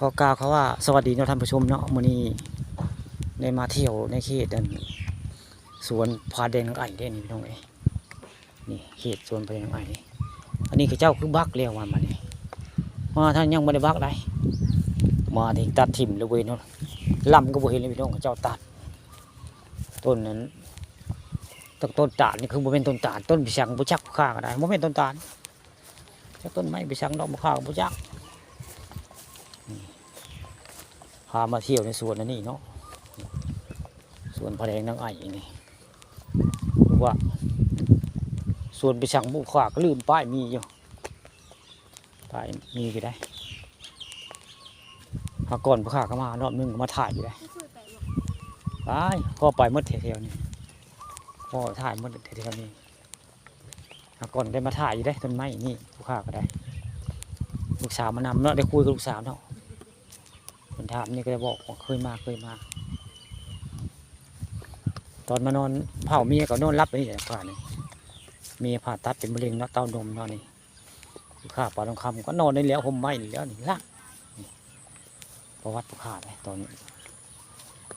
ขอกล่าวเขาว่าสวัสดีเนาะท่านผู้ชมเนาะมื้อนี้ได้มาเที่ยวในเขตอันสวนพาแดงไอ้ได้นี่พี่น้องเอ้ยนี่เขตสวนพาแดงไอ้นี่อันนี้คือเจ้าคือบักเรียกว่ามานี่มาท่านยังไม่ได้บักได้มาถึงตัดถิ่มเลยเว้ยเนาะลำก็บ่เห็นเลยพี่น้องเจ้าตัดต้นนั้นต้นต้นตาลนี่คือบ่เป็นต้นตาลต้นพิชังบ่จักข้าก็ได้บ่เป็นต้นตาลจักต้นไม้พิชังดอกบ่ข้าก็บ่จัก พามาเที่ยวในสวนนั่นนี่เนาะสวนพระแดงนางไอ่นี่ว่าสวนไปสั่งบุขวาก็ลืมป้ายมีอยู่ป้ายมีก็ได้หาก่อนพระข้าก็มารอบนึงก็มาถ่ายอยู่ได้ไปพ่อไปมดแถวๆนี่พ่อถ่ายมดแถวๆนี้หาก่อนได้มาถ่ายอยู่ได้ต้นไม้นี่พระข้าก็ได้ ลูกสาวมานำเนาะได้คุยกับลูกสาวเนาะ ถามนี่ก็จะบอกว่าเคยมาเคยมา ตอนมานอนเผาเมียก็นอนรับไปนี่แหละผ่านี่เมียผ่าตัดเป็นมะเร็งเนาะเต้านมเนาะนี่ข้าปลาทองคำก็นอนได้แล้วผมไม่แล้วนี่ละประวัติผู้ขาเลยตอน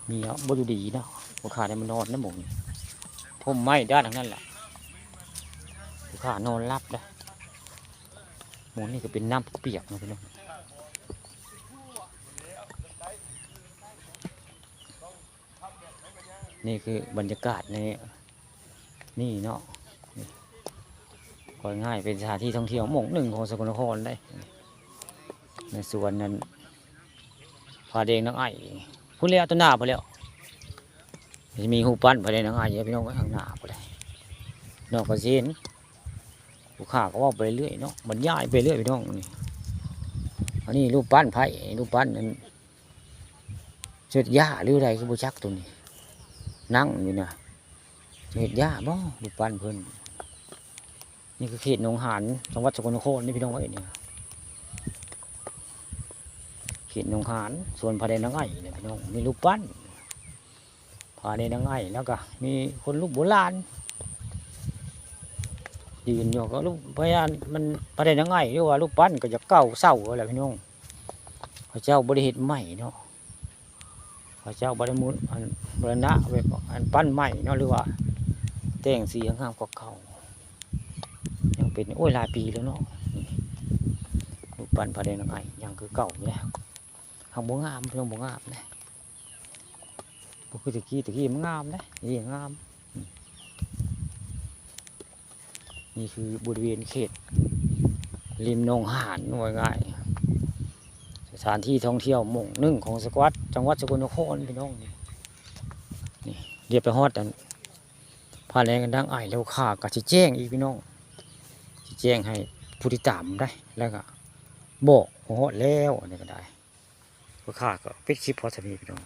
เมียบดูดีเนาะผู้ขาได้มานอนนะหมูนี่ผมไม่ด้านทางนั้นแหละผู้ขานอนรับได้หมูนี่ก็เป็นน้ำเปียกนาะพี่น้อง นี่คือบรรยากาศในนี่เนาะนี่ก็ง่ายเป็นสถานที่ท่องเที่ยวหม่งหนึ่งของสกลนครได้ ในสวนนั้นพาเดงนังไอ้พุ่นเลี้ยต้นหน้าไปแล้วจะมีหูปั้นพาเดงนังไอ้เยอะพี่น้องข้างหน้าไปเลยนอกกระเซ็นลูกค้าก็ว่าไปเรื่อยเนาะบรรยายไปเรื่อยพี่น้องนี่อันนี้รูปปั้นไผ่รูปปั้นนั้นเชิดหญ้าหรืออะไรคือบุจักตัวนี้ นั่งอยู่เนะเห็ดหญ้าบ่ดูปั้นเพิ่นนี่คือเขตหนองหานจังหวัดสกลนครนี่พี่น้องเอ้ยเนี่ยเขตหนองหานส่วนพระเดนนางไอ้เนี่ยพี่น้องมีรูปปั้นพระเดนนางไอ้แล้วก็มีคนรูปโบราณยืนอยู่ก็รูปพยานมันพระเดนนางไอ้หรือว่ารูปปั้นก็จะเก่าเศร้าอะไรพี่น้องพระเจ้าบริเหตุใหม่เนาะ ระเจ้าบริมุนอันบรณะแบบอันปั้นใหม่เนาะหรือว่า แต่งสีงามกว่าเก่ายังเป็นโอ้ยหลายปีแล้วเนาะรูปปั้นพระเดนไงยังคือเก่าอยู่แล้วทางบ่งามเพิ่งบ่งามนะบ่คือตะกี้ตะกี้มันงามนะนี่งามอืมนี่คือบริเวณเขตริมหนองหานว่าง่าย ถานที่ท่องเที่ยวหม่งหนึ่งของสกวัตจังหวัดสกลนครพี่น้องนี่เรียบไปฮอดอันพาแรงกันดังไอายแล้วข่าก็สิแจ้งอีกพี่น้องสิแจ้งให้ผู้ที่ตามได้แล้วก็บอกฮอดแล้วนี่ก็ได้ก็ข่าก็ปิดคลิปพอสมีพี่น้อง